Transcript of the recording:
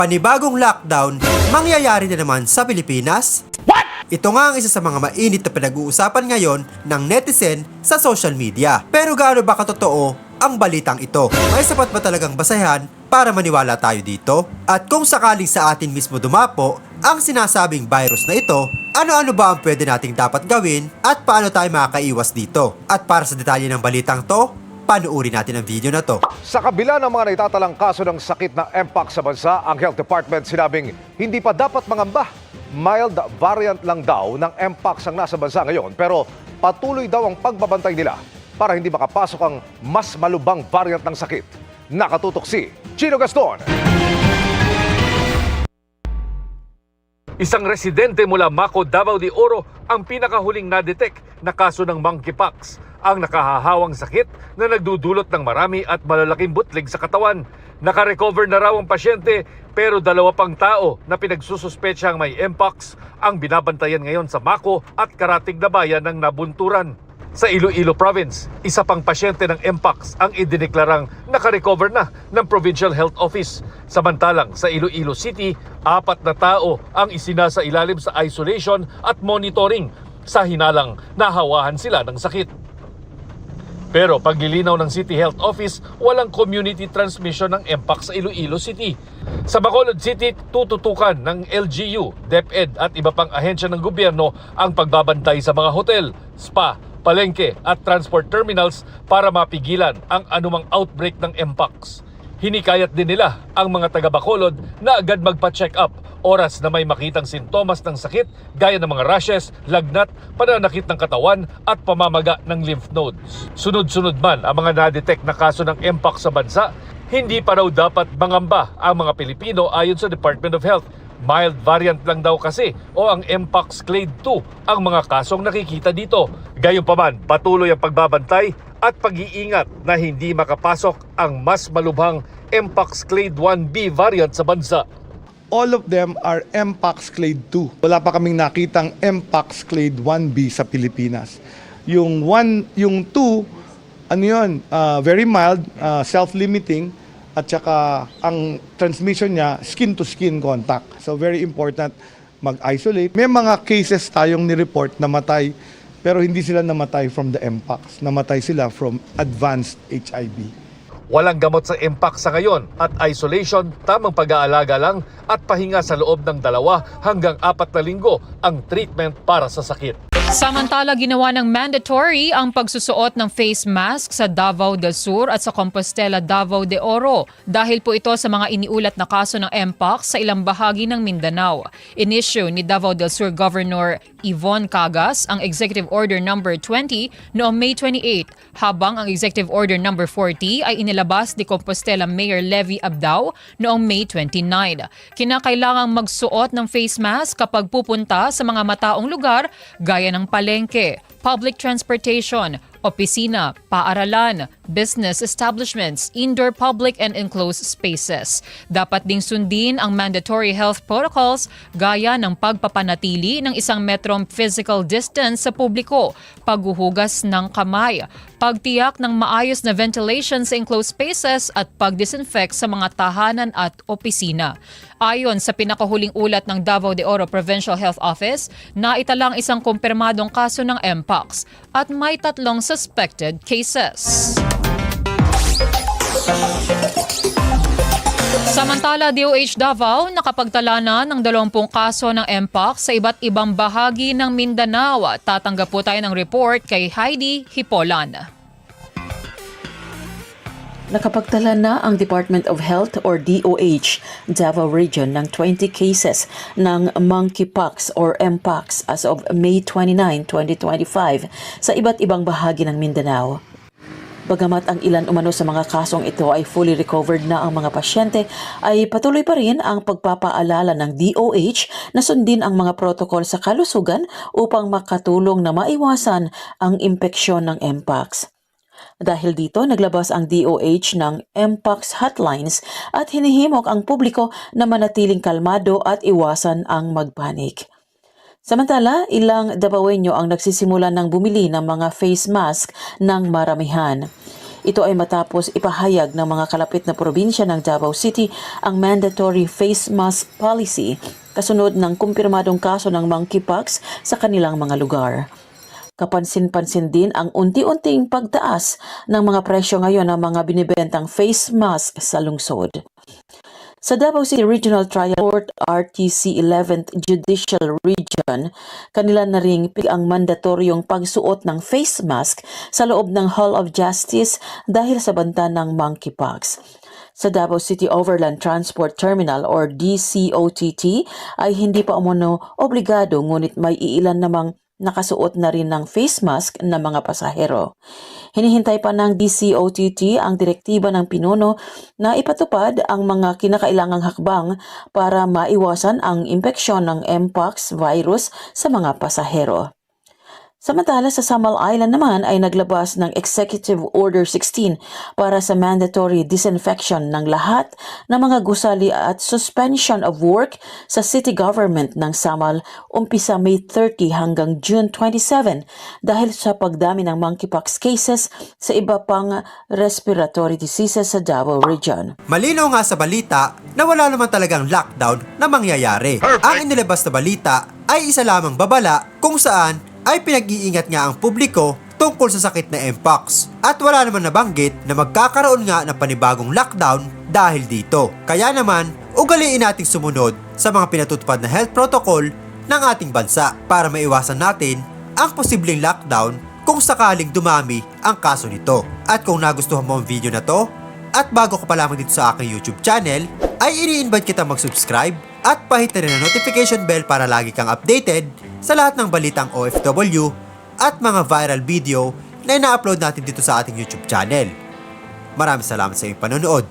panibagong lockdown mangyayari na naman sa Pilipinas? Ito nga ang isa sa mga mainit na pinag-uusapan ngayon ng netizen sa social media. Pero gaano ba katotoo ang balitang ito? May sapat ba talagang basahan para maniwala tayo dito? At kung sakaling sa atin mismo dumapo ang sinasabing virus na ito, ano-ano ba ang pwede nating dapat gawin at paano tayo makakaiwas dito? At para sa detalye ng balitang to, panuuri natin ang video na to. Sa kabila ng mga naitatalang kaso ng sakit na MPOX sa bansa, ang Health Department sinabing hindi pa dapat mangamba. Mild variant lang daw ng MPOX ang nasa bansa ngayon pero patuloy daw ang pagbabantay nila para hindi makapasok ang mas malubang variant ng sakit. Nakatutok si Chino Gaston. Isang residente mula Maco, Davao de Oro ang pinakahuling na-detect na kaso ng monkeypox, ang nakahahawang sakit na nagdudulot ng marami at malalaking butlig sa katawan. Nakarecover na raw ang pasyente pero dalawa pang tao na pinagsususpetsang may mpox ang binabantayan ngayon sa Maco at Karatig na bayan ng nabunturan. Sa Iloilo Province, isa pang pasyente ng mpox ang idineklarang nakarecover na ng Provincial Health Office. Samantalang sa Iloilo City, apat na tao ang isinasa ilalim sa isolation at monitoring sa hinalang nahawahan sila ng sakit. Pero paglilinaw ng City Health Office, walang community transmission ng MPAC sa Iloilo City. Sa Bacolod City, tututukan ng LGU, DepEd at iba pang ahensya ng gobyerno ang pagbabantay sa mga hotel, spa, palengke at transport terminals para mapigilan ang anumang outbreak ng MPOX. Hinikayat din nila ang mga taga Bacolod na agad magpa-check up oras na may makitang sintomas ng sakit gaya ng mga rashes, lagnat, pananakit ng katawan at pamamaga ng lymph nodes. Sunod-sunod man ang mga na-detect na kaso ng MPOX sa bansa, hindi pa raw dapat mangamba ang mga Pilipino ayon sa Department of Health Mild variant lang daw kasi o ang Mpox Clade 2 ang mga kasong nakikita dito. Gayunpaman, patuloy ang pagbabantay at pag-iingat na hindi makapasok ang mas malubhang Mpox Clade 1B variant sa bansa. all of them are MPAX Clade 2. Wala pa kaming nakitang MPAX Clade 1B sa Pilipinas. Yung 1, yung 2, ano yun, ah, very mild, ah, self-limiting, at saka ang transmission niya, skin-to-skin contact. So very important mag-isolate. May mga cases tayong ni-report na matay, pero hindi sila namatay from the MPAX. Namatay sila from advanced HIV. Walang gamot sa Mpox sa ngayon at isolation, tamang pag-aalaga lang at pahinga sa loob ng dalawa hanggang apat na linggo ang treatment para sa sakit. Samantala, ginawa ng mandatory ang pagsusuot ng face mask sa Davao del Sur at sa Compostela, Davao de Oro dahil po ito sa mga iniulat na kaso ng Mpox sa ilang bahagi ng Mindanao. Inisyu ni Davao del Sur Governor Yvonne Cagas ang Executive Order Number 20 noong May 28 habang ang Executive Order Number 40 ay inilabas ni Compostela Mayor Levy Abdao noong May 29. Kinakailangang magsuot ng face mask kapag pupunta sa mga mataong lugar gaya ng palengke, public transportation, opisina, paaralan, business establishments, indoor public and enclosed spaces. Dapat ding sundin ang mandatory health protocols gaya ng pagpapanatili ng isang metrom physical distance sa publiko, paghuhugas ng kamay, pagtiyak ng maayos na ventilation sa enclosed spaces at pagdisinfect sa mga tahanan at opisina. Ayon sa pinakahuling ulat ng Davao de Oro Provincial Health Office, naitalang isang kumpirmadong kaso ng Mpox at may tatlong suspected cases. Samantala, DOH Davao nakapagtala na ng 20 kaso ng Mpox sa iba't ibang bahagi ng Mindanao. Tatanggap po tayo ng report kay Heidi Hipolan. Nakapagtala na ang Department of Health or DOH Davao Region ng 20 cases ng monkeypox or Mpox as of May 29, 2025 sa iba't ibang bahagi ng Mindanao. Bagamat ang ilan umano sa mga kasong ito ay fully recovered na ang mga pasyente, ay patuloy pa rin ang pagpapaalala ng DOH na sundin ang mga protokol sa kalusugan upang makatulong na maiwasan ang impeksyon ng Mpox. Dahil dito, naglabas ang DOH ng Mpox hotlines at hinihimok ang publiko na manatiling kalmado at iwasan ang magpanik. Samantala, ilang Davaoenyo ang nagsisimula ng bumili ng mga face mask ng maramihan. Ito ay matapos ipahayag ng mga kalapit na probinsya ng Davao City ang mandatory face mask policy kasunod ng kumpirmadong kaso ng monkeypox sa kanilang mga lugar. Kapansin-pansin din ang unti-unting pagtaas ng mga presyo ngayon ng mga binibentang face mask sa lungsod. Sa Davao City Regional Trial Court RTC 11th Judicial Region, kanila na ring ang mandatoryong pagsuot ng face mask sa loob ng Hall of Justice dahil sa banta ng monkeypox. Sa Davao City Overland Transport Terminal or DCOTT ay hindi pa umuno obligado ngunit may iilan namang nakasuot na rin ng face mask na mga pasahero. Hinihintay pa ng DCOTT ang direktiba ng pinuno na ipatupad ang mga kinakailangang hakbang para maiwasan ang impeksyon ng Mpox virus sa mga pasahero. Samantala sa Samal Island naman ay naglabas ng Executive Order 16 para sa mandatory disinfection ng lahat ng mga gusali at suspension of work sa city government ng Samal umpisa May 30 hanggang June 27 dahil sa pagdami ng monkeypox cases sa iba pang respiratory diseases sa Davao Region. Malinaw nga sa balita na wala naman talagang lockdown na mangyayari. Ang inilabas na balita ay isa lamang babala kung saan ay pinag-iingat nga ang publiko tungkol sa sakit na Mpox. At wala naman nabanggit na magkakaroon nga ng panibagong lockdown dahil dito. Kaya naman, ugaliin nating sumunod sa mga pinatutupad na health protocol ng ating bansa para maiwasan natin ang posibleng lockdown kung sakaling dumami ang kaso nito. At kung nagustuhan mo ang video na to, at bago ka pa lamang dito sa aking YouTube channel, ay ini-invite kita mag-subscribe at pahit na rin ang notification bell para lagi kang updated sa lahat ng balitang OFW at mga viral video na ina-upload natin dito sa ating YouTube channel. Maraming salamat sa iyong panonood.